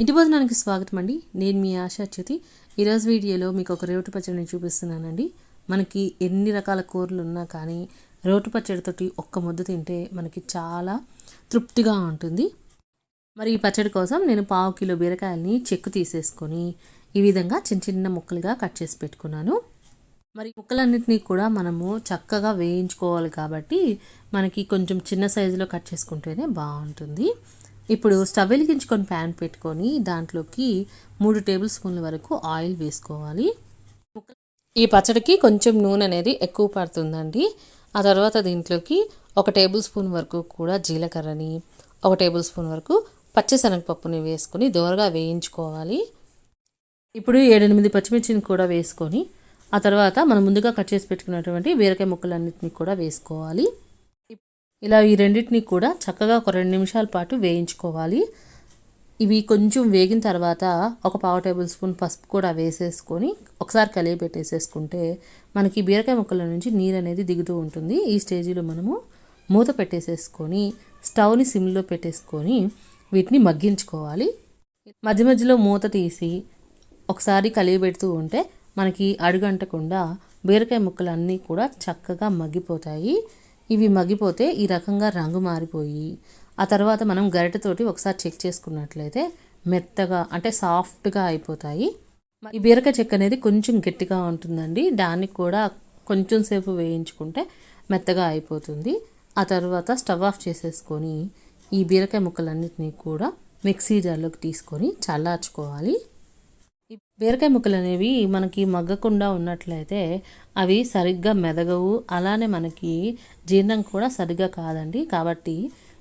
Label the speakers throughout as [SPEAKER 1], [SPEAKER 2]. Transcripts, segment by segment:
[SPEAKER 1] ఇంటి భోజనానికి స్వాగతం అండి. నేను మీ ఆశా చ్యుతి. ఈరోజు వీడియోలో మీకు ఒక రోటి పచ్చడిని చూపిస్తున్నానండి. మనకి ఎన్ని రకాల కూరలు ఉన్నా కానీ రోటి పచ్చడితోటి ఒక్క ముద్ద తింటే మనకి చాలా తృప్తిగా ఉంటుంది. మరి ఈ పచ్చడి కోసం నేను పావు కిలో బీరకాయల్ని చెక్కు తీసేసుకొని ఈ విధంగా చిన్న చిన్న ముక్కలుగా కట్ చేసి పెట్టుకున్నాను. మరి ముక్కలన్నింటినీ కూడా మనము చక్కగా వేయించుకోవాలి కాబట్టి మనకి కొంచెం చిన్న సైజులో కట్ చేసుకుంటేనే బాగుంటుంది. ఇప్పుడు స్టవ్ వెలిగించుకొని ప్యాన్ పెట్టుకొని దాంట్లోకి మూడు టేబుల్ స్పూన్ల వరకు ఆయిల్ వేసుకోవాలి. ఈ పచ్చడికి కొంచెం నూనె అనేది ఎక్కువ పడుతుందండి. ఆ తర్వాత దీంట్లోకి ఒక టేబుల్ స్పూన్ వరకు కూడా జీలకర్రని ఒక టేబుల్ స్పూన్ వరకు పచ్చిశనగపప్పుని వేసుకొని దోరగా వేయించుకోవాలి. ఇప్పుడు ఏడెనిమిది పచ్చిమిర్చిని కూడా వేసుకొని ఆ తర్వాత మనం ముందుగా కట్ చేసి పెట్టుకున్నటువంటి బీరకాయ ముక్కలన్నింటినీ కూడా వేసుకోవాలి. ఇలా ఈ రెండింటిని కూడా చక్కగా ఒక రెండు నిమిషాల పాటు వేయించుకోవాలి. ఇవి కొంచెం వేగిన తర్వాత ఒక పావు టేబుల్ స్పూన్ పసుపు కూడా వేసేసుకొని ఒకసారి కలిగి పెట్టేసేసుకుంటే మనకి బీరకాయ ముక్కల నుంచి నీరు అనేది దిగుతూ ఉంటుంది. ఈ స్టేజిలో మనము మూత పెట్టేసేసుకొని స్టవ్ని సిమ్లో పెట్టేసుకొని వీటిని మగ్గించుకోవాలి. మధ్య మధ్యలో మూత తీసి ఒకసారి కలిగి పెడుతూ ఉంటే మనకి అడుగంటకుండా బీరకాయ ముక్కలు అన్నీ కూడా చక్కగా మగ్గిపోతాయి. ఇవి మగ్గిపోతే ఈ రకంగా రంగు మారిపోయి ఆ తర్వాత మనం గరిటెతోటి ఒకసారి చెక్ చేసుకున్నట్లయితే మెత్తగా అంటే సాఫ్ట్గా అయిపోతాయి. ఈ బీరకాయ చెక్క అనేది కొంచెం గట్టిగా ఉంటుందండి. దానికి కూడా కొంచెం సేపు వేయించుకుంటే మెత్తగా అయిపోతుంది. ఆ తర్వాత స్టవ్ ఆఫ్ చేసేసుకొని ఈ బీరకాయ ముక్కలన్నిటినీ కూడా మిక్సీ జార్లోకి తీసుకొని చల్లార్చుకోవాలి. ఈ బీరకాయ ముక్కలు అనేవి మనకి మగ్గకుండా ఉన్నట్లయితే అవి సరిగ్గా మెదగవు. అలానే మనకి జీర్ణం కూడా సరిగ్గా కాదండి. కాబట్టి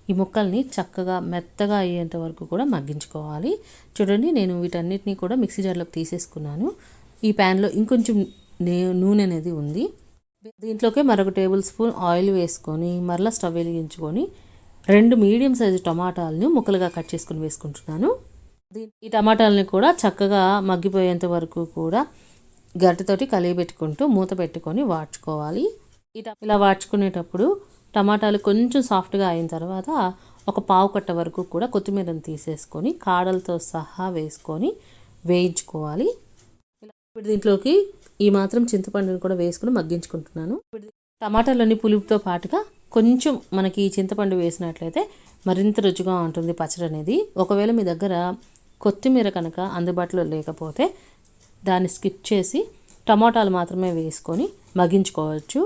[SPEAKER 1] ఈ ముక్కల్ని చక్కగా మెత్తగా అయ్యేంత వరకు కూడా మగ్గించుకోవాలి. చూడండి నేను వీటన్నిటిని కూడా మిక్సీ జార్లోకి తీసేసుకున్నాను. ఈ ప్యాన్లో ఇంకొంచెం నే నూనె అనేది ఉంది. దీంట్లోకే మరొక టేబుల్ స్పూన్ ఆయిల్ వేసుకొని మరలా స్టవ్ వెలిగించుకొని రెండు మీడియం సైజు టమాటాలను ముక్కలుగా కట్ చేసుకుని వేసుకుంటున్నాను. ఈ టమాటాలని కూడా చక్కగా మగ్గిపోయేంత వరకు కూడా గరిటెతోటి కలిగిపెట్టుకుంటూ మూత పెట్టుకొని వాడ్చుకోవాలి. ఇలా వాడ్చుకునేటప్పుడు టమాటాలు కొంచెం సాఫ్ట్గా అయిన తర్వాత ఒక పావు కట్ట వరకు కూడా కొత్తిమీరను తీసేసుకొని కాడలతో సహా వేసుకొని వేయించుకోవాలి. ఇప్పుడు దీంట్లోకి ఈ మాత్రం చింతపండుని కూడా వేసుకుని మగ్గించుకుంటున్నాను. టమాటాలని పులుపుతో పాటుగా కొంచెం మనకి చింతపండు వేసినట్లయితే మరింత రుచిగా ఉంటుంది పచ్చడి అనేది ఒకవేళ మీ దగ్గర కొత్తిమీర కనుక అందుబాటులో లేకపోతే దాన్ని స్కిప్ చేసి టమాటాలు మాత్రమే వేసుకొని మగ్గించుకోవచ్చు.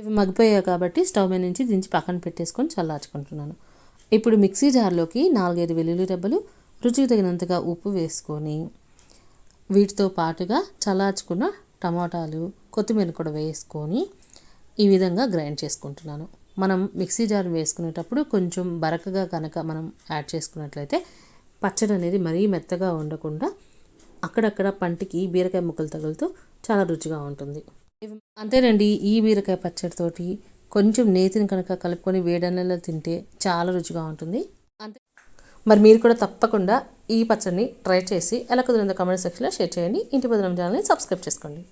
[SPEAKER 1] ఇవి మగ్గిపోయాయి కాబట్టి స్టవ్ మీద నుంచి దించి పక్కన పెట్టేసుకొని చల్లార్చుకుంటున్నాను. ఇప్పుడు మిక్సీ జార్లోకి నాలుగైదు వెల్లుల్లి రెబ్బలు రుచికి తగినంతగా ఉప్పు వేసుకొని వీటితో పాటుగా చల్లార్చుకున్న టమాటాలు కొత్తిమీర కూడా వేసుకొని ఈ విధంగా గ్రైండ్ చేసుకుంటున్నాను. మనం మిక్సీ జార్ వేసుకునేటప్పుడు కొంచెం బరకగా కనుక మనం యాడ్ చేసుకున్నట్లయితే పచ్చడి అనేది మరీ మెత్తగా ఉండకుండా అక్కడక్కడ పంటికి బీరకాయ ముక్కలు తగులుతూ చాలా రుచిగా ఉంటుంది. అంతేనండి ఈ బీరకాయ పచ్చడితోటి కొంచెం నేతిని కనుక కలుపుకొని వేడన్నెల్లో తింటే చాలా రుచిగా ఉంటుంది. అంతే. మరి మీరు కూడా తప్పకుండా ఈ పచ్చడిని ట్రై చేసి ఎలా కుదిరిందో కమెంట్ సెక్షన్లో షేర్ చేయండి. ఇంటి బదులం ఛానల్ని సబ్స్క్రైబ్ చేసుకోండి.